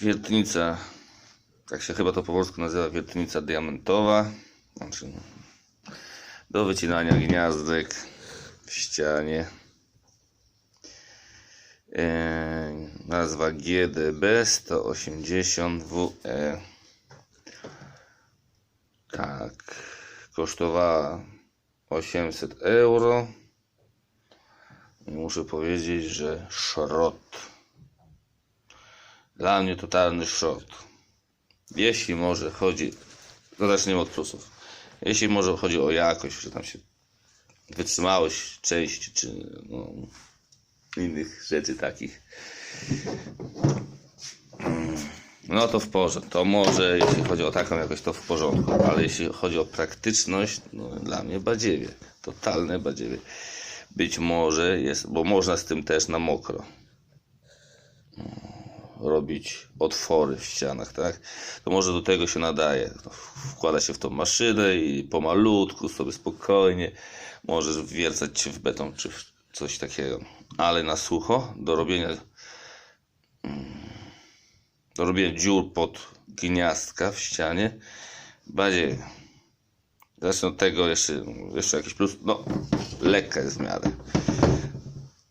Wiertnica, tak się chyba to po polsku nazywa, wiertnica diamentowa. Znaczy, do wycinania gniazdek w ścianie. Eee, nazwa GDB 180 WE. Tak, kosztowała 800 euro. I Muszę powiedzieć, że szrot. Dla mnie totalny szrot. Jeśli może chodzi, to zaczniemy od plusów. Jeśli może chodzi o jakość, że tam się wytrzymałość części, czy no, innych rzeczy takich. No to w porządku. To może, jeśli chodzi o taką jakość, to w porządku. Ale jeśli chodzi o praktyczność, no dla mnie badziewie. Totalne badziewie. Być może jest, bo można z tym też na mokro robić otwory w ścianach, tak? To może do tego się nadaje. To Wkłada się w tą maszynę i pomalutku sobie spokojnie możesz wwiercać się w beton czy w coś takiego. Ale na sucho do robienia mm, do robienia dziur pod gniazdka w ścianie bardziej od tego jeszcze, jeszcze jakiś plus. No, lekka jest w miarę.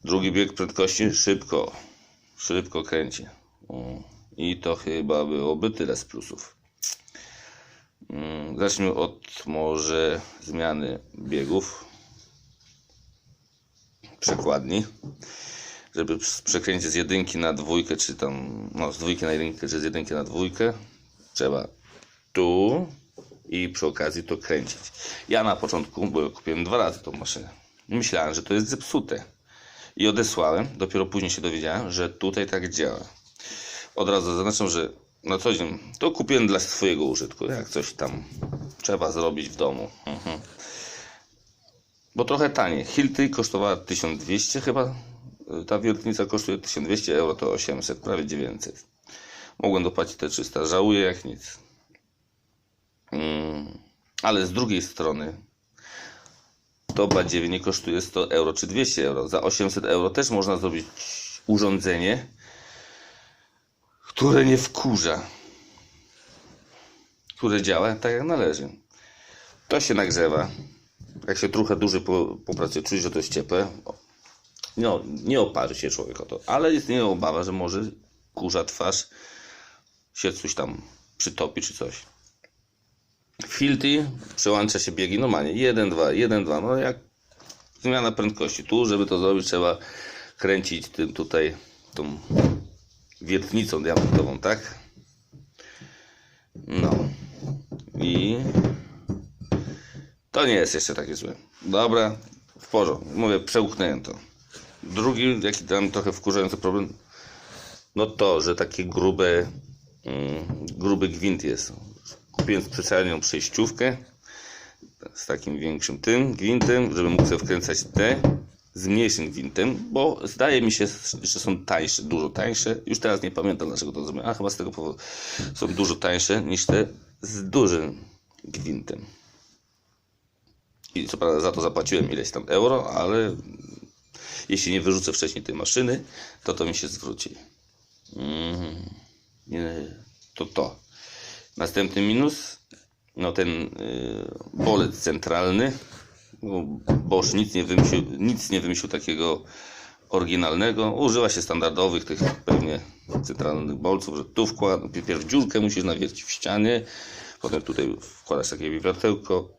Drugi bieg prędkości szybko, szybko kręci. I to chyba byłoby tyle z plusów. Mm, Zacznijmy od może zmiany biegów. Przekładni. Żeby przekręcić z jedynki na dwójkę, czy tam, no z dwójki na jedynkę, czy z jedynki na dwójkę, trzeba tu i przy okazji to kręcić. Ja na początku, bo kupiłem dwa razy tą maszynę, myślałem, że to jest zepsute. I odesłałem, dopiero później się dowiedziałem, że tutaj tak działa. Od razu zaznaczam, że na co dzień to kupiłem dla swojego użytku, jak coś tam trzeba zrobić w domu. Mhm. Bo trochę taniej. Hilty kosztowała 1200 chyba. Ta wiertnica kosztuje 1200 euro, to 800, prawie 900. Mogłem dopłacić te 300. Żałuję jak nic. Mm, ale z drugiej strony to badziewie nie kosztuje 100 euro czy 200 euro. Za 800 euro też można zrobić urządzenie, które nie wkurza, które działa tak jak należy. To się nagrzewa. Jak się trochę dłużej po- popracuje, czuje, że to jest ciepłe. No, nie oparzy się człowiek o to, ale istnieje obawa, że może kurza twarz się coś tam przytopi czy coś. Filtry przełącza się biegi normalnie. 1, 2, 1, 2. No jak zmiana prędkości. Tu, żeby to zrobić, trzeba kręcić tym tutaj tą wiertnicą diamentową, tak? No. I to nie jest jeszcze takie złe. Dobra, w porządku. Mówię, przełknąłem to. Drugi, jaki tam trochę wkurzający problem, no to, że takie grube, mm, gruby gwint jest. Kupiłem specjalną przejściówkę z takim większym tym gwintem, żeby mógł sobie wkręcać te z mniejszym gwintem, bo zdaje mi się, że są tańsze, dużo tańsze. Już teraz nie pamiętam dlaczego to zrobiłem, a chyba z tego powodu są dużo tańsze niż te z dużym gwintem. I co prawda za to zapłaciłem ileś tam euro, ale jeśli nie wyrzucę wcześniej tej maszyny, to to mi się zwróci. Mhm. Nie, to to. Następny minus, no ten y, bolec centralny. No, Bosch nic nie wymyślił, nic nie wymyślił takiego oryginalnego. Używa się standardowych tych pewnie centralnych bolców, że tu wkład, pierw dziurkę musisz nawiercić w ścianie, potem tutaj wkładasz takie wiertełko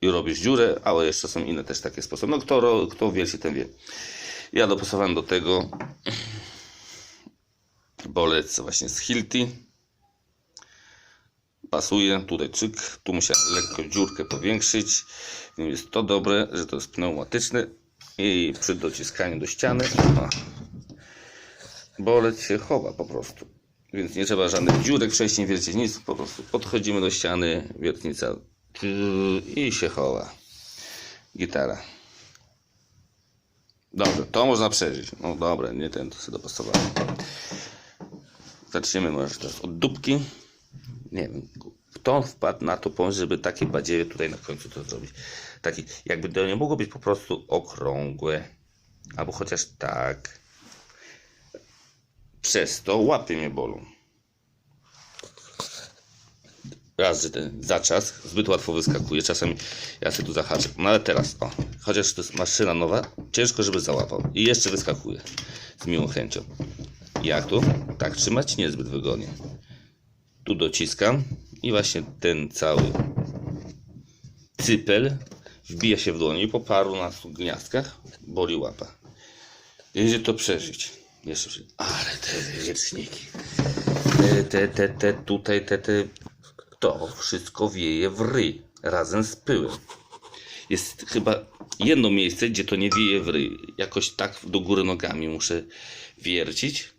i robisz dziurę, ale jeszcze są inne też takie sposoby. No kto, kto wierci, ten wie. Ja dopasowałem do tego bolec właśnie z Hilti. Pasuje, tutaj czyk, tu musiałem lekko dziurkę powiększyć. Jest to dobre, że to jest pneumatyczne i przy dociskaniu do ściany o, bolec się chowa po prostu. Więc nie trzeba żadnych dziurek wcześniej wiercić, nic, po prostu podchodzimy do ściany, wiertnica i się chowa. Gitara. Dobrze, to można przeżyć. No dobra, nie ten, to sobie dopasowałem. Zaczniemy może teraz od dupki. Nie wiem, kto wpadł na to pomysł, żeby takie badziewie tutaj na końcu to zrobić. Taki, jakby to nie mogło być po prostu okrągłe. Albo chociaż tak. przez to łapy mnie bolą. Raz, że ten zaczas zbyt łatwo wyskakuje, czasami ja sobie tu zahaczę. No ale teraz, o, chociaż to jest maszyna nowa, ciężko, żeby załapał. I jeszcze wyskakuje z miłą chęcią. Jak tu? Tak trzymać niezbyt wygodnie. Tu dociskam i właśnie ten cały cypel wbija się w dłoń i po paru nastu gniazdkach boli łapa. Jedzie to przeżyć. Jeszcze przeżyć. Ale te wieczniki. Te, te, te, te, tutaj, te, te. To wszystko wieje w ryj razem z pyłem. Jest chyba jedno miejsce, gdzie to nie wieje w ryj. Jakoś tak do góry nogami muszę wiercić,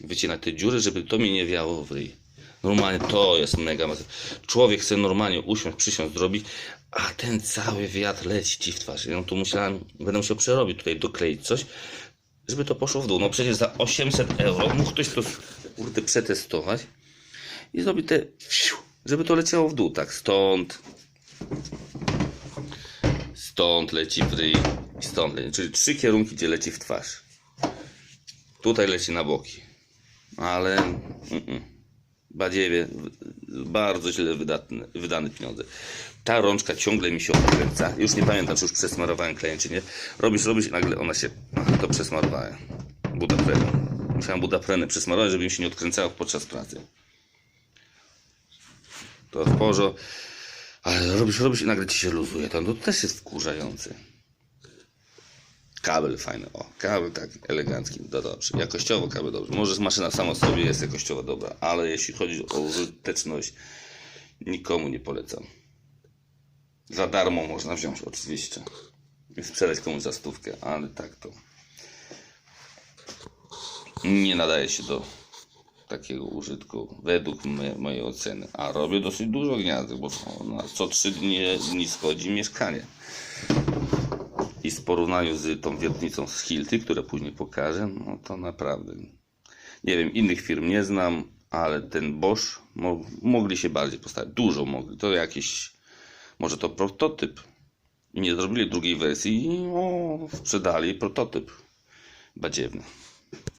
wycinać te dziury, żeby to mi nie wiało w ryj. Normalnie to jest mega. mas- Człowiek chce normalnie usiąść, przysiąść, zrobić, a ten cały wiatr leci ci w twarz. Ja tu musiałem, będę musiał przerobić tutaj, dokleić coś, żeby to poszło w dół. No przecież za 800 euro mógł ktoś to kurde przetestować i zrobić te, żeby to leciało w dół, tak, stąd, stąd leci w i stąd leci, czyli trzy kierunki, gdzie leci w twarz. Tutaj leci na boki, ale mm-mm. Badziewie, bardzo źle wydatne, wydane pieniądze. Ta rączka ciągle mi się odkręca. Już nie pamiętam, czy już przesmarowałem klejem, czy nie. Robisz, robisz i nagle ona się... To przesmarowałem. Budaprenę. Musiałem budaprenę przesmarować, żeby mi się nie odkręcało podczas pracy. To w porządku. Ale robisz, robisz i nagle ci się luzuje. To, to też jest wkurzające. Kabel fajny, o, kabel tak elegancki, to dobrze. Jakościowo kabel dobrze. Może maszyna sama sobie jest jakościowo dobra, ale jeśli chodzi o użyteczność, nikomu nie polecam. Za darmo można wziąć oczywiście i sprzedać komuś za stówkę, ale tak to nie nadaje się do takiego użytku według mojej oceny. A robię dosyć dużo gniazdek, bo na co trzy dni, dni schodzi mieszkanie. I w porównaniu z tą wiertnicą z Hilty, które później pokażę, no to naprawdę nie wiem, innych firm nie znam, ale ten Bosch mo mogli się bardziej postawić. Dużo mogli. To jakiś, może to prototyp. I nie zrobili drugiej wersji i o, sprzedali prototyp badziewny.